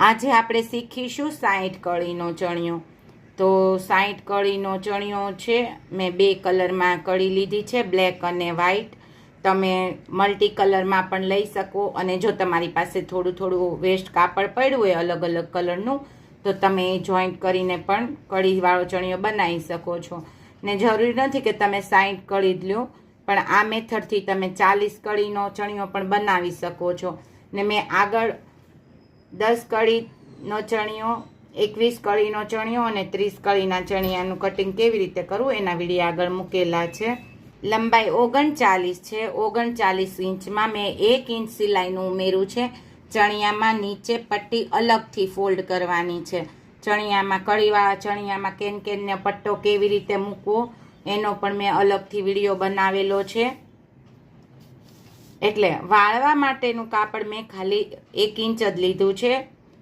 આજે આપણે શીખીશું સાઠ કળીનો ચણિયો. તો સાઠ કળીનો ચણિયો છે, મેં બે કલરમાં કળી લીધી છે, બ્લેક અને વ્હાઈટ. તમે મલ્ટી કલરમાં પણ લઈ શકો અને જો તમારી પાસે થોડું થોડું વેસ્ટ કાપડ પડ્યું હોય અલગ અલગ કલરનું, તો તમે જોઈન્ટ કરીને પણ કળીવાળો ચણિયો બનાવી શકો છો. ને જરૂરી નથી કે તમે સાઠ કળી જ લ્યો, પણ આ મેથડથી તમે ચાલીસ કળીનો ચણિયો પણ બનાવી શકો છો. ને મેં આગળ દસ કળીનો ચણિયો એકવીસ કળીનો ચણિયો અને ત્રીસ કળીના ચણિયાનું કટિંગ કેવી રીતે કરવું એના વીડિયો આગળ મૂકેલા છે. લંબાઈ ઓગણચાલીસ છે. ઓગણચાલીસ ઇંચમાં મેં એક ઇંચ સિલાઈનું ઉમેર્યું છે. ચણિયામાં નીચે પટ્ટી અલગથી ફોલ્ડ કરવાની છે. ચણિયામાં કળીવાળા ચણિયામાં કેન કેનને પટ્ટો કેવી રીતે મૂકવો એનો પણ મેં અલગથી વીડિયો બનાવેલો છે. એટલે વાળવા માટેનું કાપડ મેં ખાલી એક ઇંચ જ લીધું છે.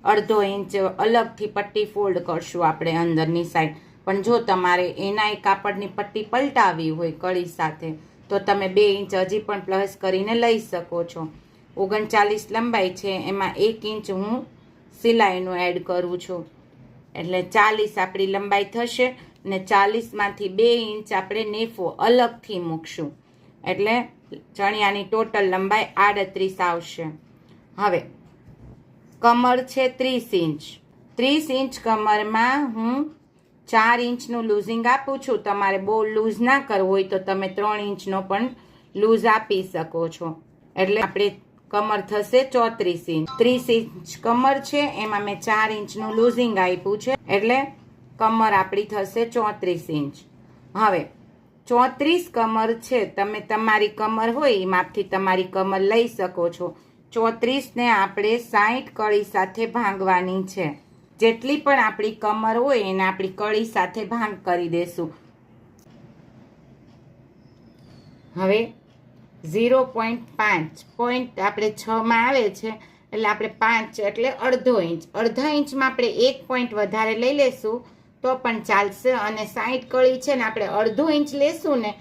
અડધો ઇંચ અલગથી પટ્ટી ફોલ્ડ કરશું આપણે અંદરની સાઈડ. પણ જો તમારે એના એ કાપડની પટ્ટી પલટાવી હોય કળી સાથે, તો તમે બે ઇંચ હજી પણ પ્લસ કરીને લઈ શકો છો. ઓગણચાલીસ લંબાઈ છે, એમાં એક ઇંચ હું સિલાઈનું એડ કરું છું. એટલે ચાલીસ આપણી લંબાઈ થશે ને ચાલીસમાંથી બે ઇંચ આપણે નેફો અલગથી મૂકશું. એટલે ચણિયાની ટોટલ લંબાઈ આડત્રીસ આવશે. હવે, કમર છે ત્રીસ ઇંચ. ત્રીસ ઇંચ કમરમાં હું ચાર ઇંચનું લૂઝિંગ આપું છું. તમારે બહુ લૂઝ ના કરવું હોય તો તમે ત્રણ ઇંચનો પણ લૂઝ આપી શકો છો. એટલે આપણે કમર થશે ચોત્રીસ ઇંચ. ત્રીસ ઇંચ કમર છે, એમાં મેં ચાર ઇંચનું લૂઝિંગ આપ્યું છે. એટલે કમર આપણી થશે ચોત્રીસ ઇંચ. હવે ચોત્રીસ કમર છે. તમે તમારી કમર હોય એ માપથી તમારી કમર લઈ શકો છો. ચોત્રીસને આપણે સાઠ કળી સાથે ભાંગવાની છે. જેટલી પણ આપણી કમર હોય, એને આપણી કળી સાથે ભાંગ કરી દેશું. હવે ઝીરો પોઈન્ટ પાંચ. પોઈન્ટ આપણે છમાં આવે છે, એટલે આપણે પાંચ એટલે અડધો ઇંચ. અડધા ઇંચમાં આપણે એક પોઈન્ટ વધારે લઈ લેશું. તો પણ ચાલશે અને સાઠ કળી છે ને આપણે અડધો ઇંચ લેશું ને,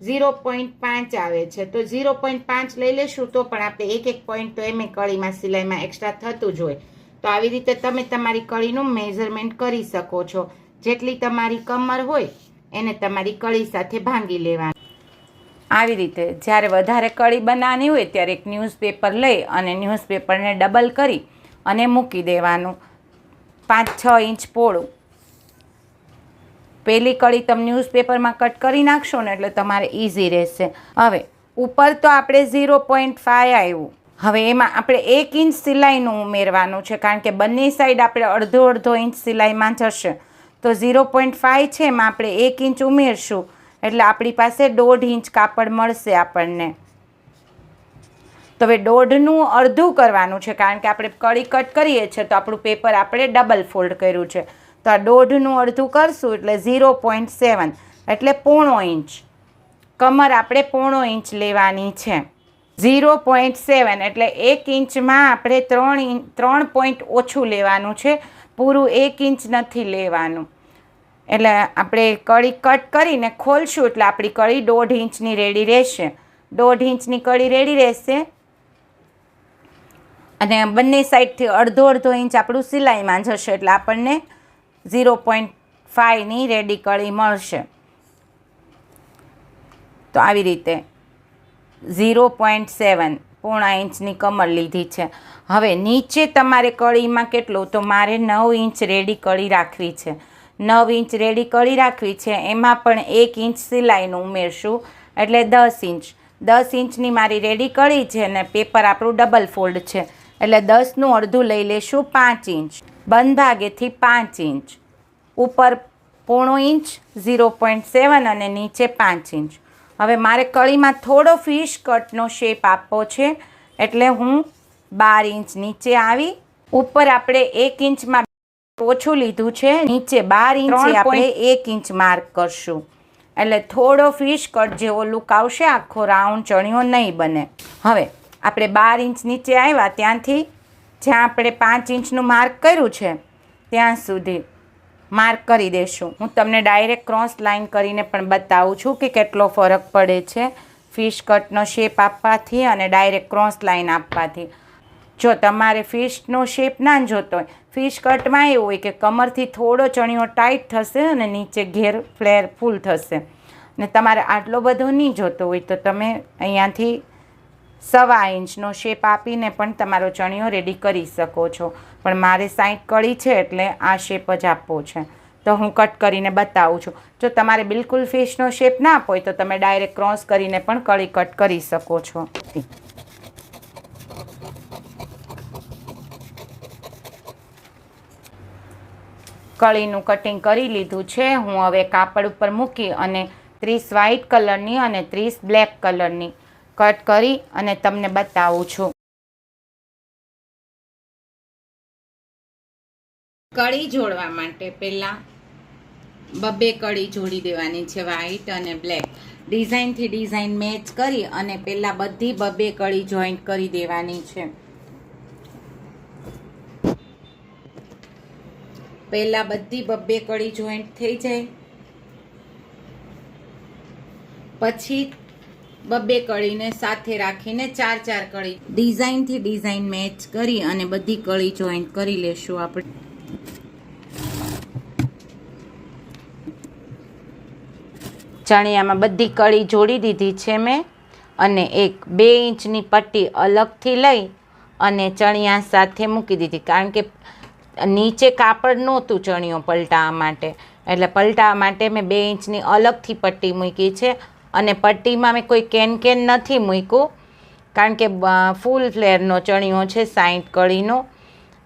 ઝીરો પોઈન્ટ પાંચ આવે છે. તો ઝીરો પોઈન્ટ પાંચ લઈ લેશું તો પણ આપણે એક એક પોઈન્ટ તો એમ કળીમાં, સિલાઈમાં એક્સ્ટ્રા થતું જ હોય. તો આવી રીતે તમે તમારી કળીનું મેઝરમેન્ટ કરી શકો છો. જેટલી તમારી કમર હોય, એને તમારી કળી સાથે ભાંગી લેવાની. આવી રીતે જ્યારે વધારે કળી બનાવવાની હોય ત્યારે એક ન્યૂઝપેપર લઈ અને ન્યૂઝપેપરને ડબલ કરી અને મૂકી દેવાનું. પાંચ છ ઇંચ પોળું. પહેલી કળી તમે ન્યૂઝપેપરમાં કટ કરી નાખશો ને એટલે તમારે ઇઝી રહેશે. હવે, ઉપર તો આપણે ઝીરો પોઈન્ટ ફાઇવ આવ્યું. હવે એમાં આપણે એક ઇંચ સિલાઈનું ઉમેરવાનું છે, કારણ કે બંને સાઈડ આપણે અડધો અડધો ઇંચ સિલાઈમાં જશે. તો ઝીરો પોઈન્ટ ફાઇવ છે એમાં આપણે એક ઇંચ ઉમેરશું, એટલે આપણી પાસે દોઢ ઇંચ કાપડ મળશે આપણને. તો હવે દોઢનું અડધું કરવાનું છે, કારણ કે આપણે કળી કટ કરીએ છીએ, તો આપણું પેપર આપણે ડબલ ફોલ્ડ કર્યું છે. તો આ દોઢનું અડધું કરશું એટલે ઝીરો પોઈન્ટ સેવન. એટલે પોણો ઇંચ. કમર આપણે પોણો ઇંચ લેવાની છે. ઝીરો પોઈન્ટ સેવન એટલે એક ઇંચમાં આપણે ત્રણ ઇંચ ત્રણ પોઈન્ટ ઓછું લેવાનું છે. પૂરું એક ઇંચ નથી લેવાનું. એટલે આપણે કળી કટ કરીને ખોલશું એટલે આપણી કળી દોઢ ઇંચની રેડી રહેશે. દોઢ ઇંચની કળી રેડી રહેશે. અને બંને સાઈડથી અડધો અડધો ઇંચ આપણું સિલાઈમાં જશે એટલે આપણને ઝીરો પોઈન્ટ ફાઇવની રેડી કળી મળશે. તો આવી રીતે ઝીરો પોઈન્ટ સેવન પોણા ઇંચની કમર લીધી છે. હવે નીચે તમારે કળીમાં કેટલું? તો મારે નવ ઇંચ રેડી કળી રાખવી છે. નવ ઇંચ રેડી કળી રાખવી છે, એમાં પણ એક ઇંચ સિલાઈનું ઉમેરશું, એટલે દસ ઇંચ. દસ ઇંચની મારી રેડી કળી છે અને પેપર આપણું ડબલ ફોલ્ડ છે. એટલે દસનું અડધું લઈ લેશું પાંચ ઇંચ. બંધ ભાગેથી પાંચ ઇંચ. ઉપર પોણો ઇંચ ઝીરો પોઈન્ટ સેવન અને નીચે પાંચ ઇંચ. હવે મારે કળીમાં થોડો ફિશ કટનો શેપ આપવો છે. એટલે હું બાર ઇંચ નીચે આવી ઉપર આપણે એક ઇંચમાં ઓછું લીધું છે નીચે બાર ઇંચ આપણે એક ઇંચ માર્ક કરશું. એટલે થોડો ફિશ કટ જેવો લુક આવશે આખો રાઉન્ડ ચણિયો નહીં બને. હવે આપણે બાર ઇંચ નીચે આવ્યા ત્યાંથી જ્યાં આપણે પાંચ ઇંચનું માર્ક કર્યું છે, ત્યાં સુધી માર્ક કરી દેશું. હું તમને ડાયરેક્ટ ક્રોસ લાઇન કરીને પણ બતાવું છું કે કેટલો ફરક પડે છે, ફિશ કટનો શેપ આપવાથી અને ડાયરેક્ટ ક્રોસ લાઇન આપવાથી. જો તમારે ફિશનો શેપ ના જોતો હોય, ફિશ કટમાં એવું હોય કે કમરથી થોડો ચણિયો ટાઈટ થશે અને નીચે ઘેર ફ્લેર ફૂલ થશે. ને તમારે આટલો બધો નહીં જોતો હોય તો તમે અહીંયાથી સવા ઇંચનો શેપ આપીને પણ તમારો ચણિયો રેડી કરી શકો છો. પણ મારે સાઈઠ કળી છે એટલે આ શેપ જ આપવો છે. તો હું કટ કરીને બતાવું છું. જો તમારે બિલકુલ ફિશનો શેપ ના આપો તો તમે ડાયરેક્ટ ક્રોસ કરીને પણ કળી કટ કરી શકો છો. કળીનું કટિંગ કરી લીધું છે. હું હવે કાપડ ઉપર મૂકી અને ત્રીસ વ્હાઇટ કલરની અને ત્રીસ બ્લેક કલરની કટ કરી અને તમને બતાવું છું. કળી જોડવા માટે પહેલાં બબ્બે કળી જોડી દેવાની છે વ્હાઈટ અને બ્લેક ડિઝાઇનથી ડિઝાઇન મેચ કરી અને પહેલાં બધી બબ્બે કળી જોઈન્ટ કરી દેવાની છે. પહેલાં બધી બબ્બે કળી જોઈન્ટ થઈ જાય. પછી બબ્બે કળીને સાથે રાખીને ચાર ચાર કળી. ડિઝાઇનથી ડિઝાઇન મેચ કરી અને બધી કળી જોઈન્ટ કરી લેશું આપણે. ચણિયામાં બધી કળી જોડી દીધી છે મેં અને એક બે ઇંચની પટ્ટી અલગથી લઈ અને ચણિયા સાથે મૂકી દીધી. કારણ કે નીચે કાપડ નહોતું ચણિયો પલટાવવા માટે. એટલે પલટાવવા માટે મેં બે ઇંચની અલગથી પટ્ટી મૂકી છે. અને પટ્ટીમાં મેં કોઈ કેન કેન નથી મૂક્યું. કારણ કે ફૂલ ફ્લેરનો ચણિયો છે, સાઈઠ કળીનો.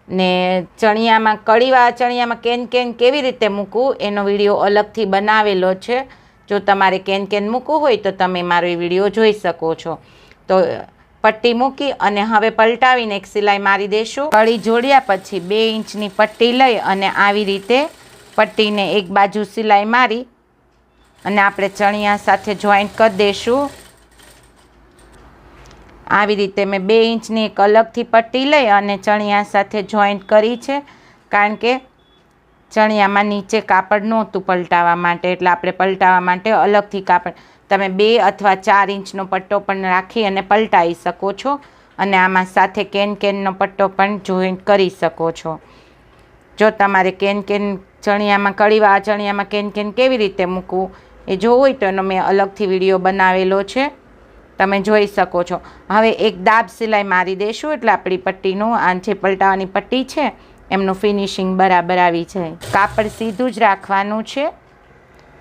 ને ચણિયામાં કળીવાળા ચણિયામાં કેન કેન કેવી રીતે મૂકવું, એનો વીડિયો અલગથી બનાવેલો છે. જો તમારે કેન કેન મૂકવું હોય, તો તમે મારો એ વીડિયો જોઈ શકો છો. તો પટ્ટી મૂકી અને હવે પલટાવીને એક સિલાઈ મારી દઈશું કળી જોડ્યા પછી બે ઇંચની પટ્ટી લઈ અને આવી રીતે પટ્ટીને એક બાજુ સિલાઈ મારી અને આપણે ચણિયા સાથે જોઈન્ટ કરી દઈશું આવી રીતે મેં બે ઇંચની એક અલગથી પટ્ટી લઈ અને ચણિયા સાથે જોઈન્ટ કરી છે. કારણ કે ચણિયામાં નીચે કાપડ નહોતું પલટાવવા માટે, એટલે આપણે પલટાવવા માટે અલગથી કાપડ, તમે બે અથવા ચાર ઇંચનો પટ્ટો પણ રાખી અને પલટાવી શકો છો. અને આમાં સાથે કેન કેનનો પટ્ટો પણ જોઈન્ટ કરી શકો છો. જો તમારે કેન કેન ચણિયામાં કળીવા ચણિયામાં કેન કેન કેવી રીતે મૂકવું? એ જોવું હોય તો એનો મેં અલગથી વીડિયો બનાવેલો છે. તમે જોઈ શકો છો. હવે એક દાબ સિલાઈ મારી દઈશું એટલે આપણી પટ્ટીનું આ જે પલટાવાની પટ્ટી છે. એમનું ફિનિશિંગ બરાબર આવી જાય. કાપડ સીધું જ રાખવાનું છે.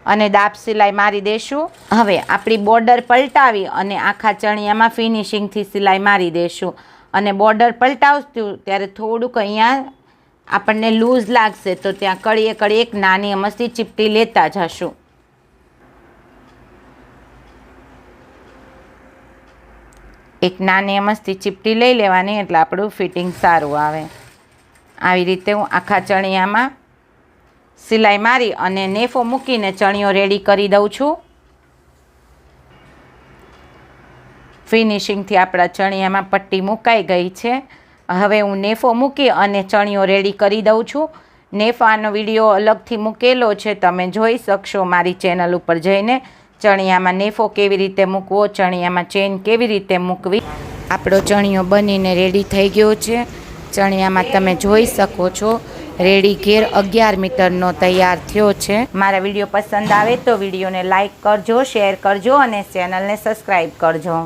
અને દાબ સિલાઈ મારી દઈશું હવે આપણી બોર્ડર પલટાવી અને આખા ચણિયામાં ફિનિશિંગથી સિલાઈ મારી દઈશું અને બોર્ડર પલટાવશું ત્યારે થોડુંક અહીંયા આપણને લૂઝ લાગશે તો ત્યાં કળીએ કળીએ એક નાની અમસ્તી ચીપટી લેતા જશું. એક નાની અમસ્તી ચીપટી લઈ લેવાની એટલે આપણું ફિટિંગ સારું આવે. આવી રીતે હું આખા ચણિયામાં સિલાઈ મારી અને નેફો મૂકીને ચણિયો રેડી કરી દઉં છું. ફિનિશિંગથી આપણા ચણિયામાં પટ્ટી મુકાઈ ગઈ છે. હવે હું નેફો મૂકી અને ચણિયો રેડી કરી દઉં છું. નેફાનો વીડિયો અલગથી મૂકેલો છે. તમે જોઈ શકશો મારી ચેનલ ઉપર જઈને. ચણિયામાં નેફો કેવી રીતે મૂકવો, ચણિયામાં ચેન કેવી રીતે મૂકવી? આપણો ચણિયો બનીને રેડી થઈ ગયો છે. ચણિયામાં તમે જોઈ શકો છો રેડી ઘેર અગિયાર મીટરનો તૈયાર થયો છે. મારા વીડિયો પસંદ આવે તો વિડીયોને લાઇક કરજો શેર કરજો અને ચેનલને સબસ્ક્રાઈબ કરજો.